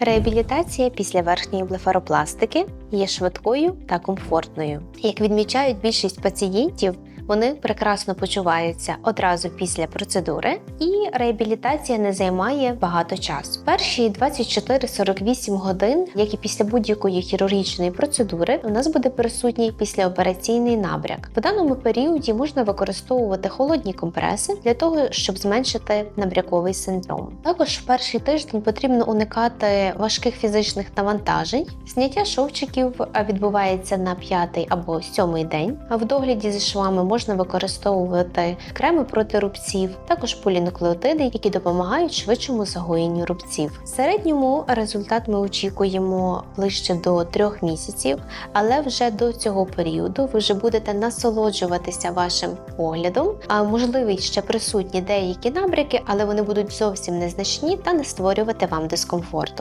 Реабілітація після верхньої блефаропластики є швидкою та комфортною. Як відмічають більшість пацієнтів, вони прекрасно почуваються одразу після процедури, і реабілітація не займає багато часу. Перші 24-48 годин, як і після будь-якої хірургічної процедури, у нас буде присутній післяопераційний набряк. В даному періоді можна використовувати холодні компреси для того, щоб зменшити набряковий синдром. Також в перший тиждень потрібно уникати важких фізичних навантажень. Зняття шовчиків відбувається на п'ятий або сьомий день. А в догляді зі швами можна використовувати креми проти рубців, також полінуклеотиди, які допомагають швидшому загоєнню рубців. В середньому результат ми очікуємо ближче до трьох місяців, але вже до цього періоду ви вже будете насолоджуватися вашим оглядом. А можливі ще присутні деякі набряки, але вони будуть зовсім незначні та не створювати вам дискомфорту.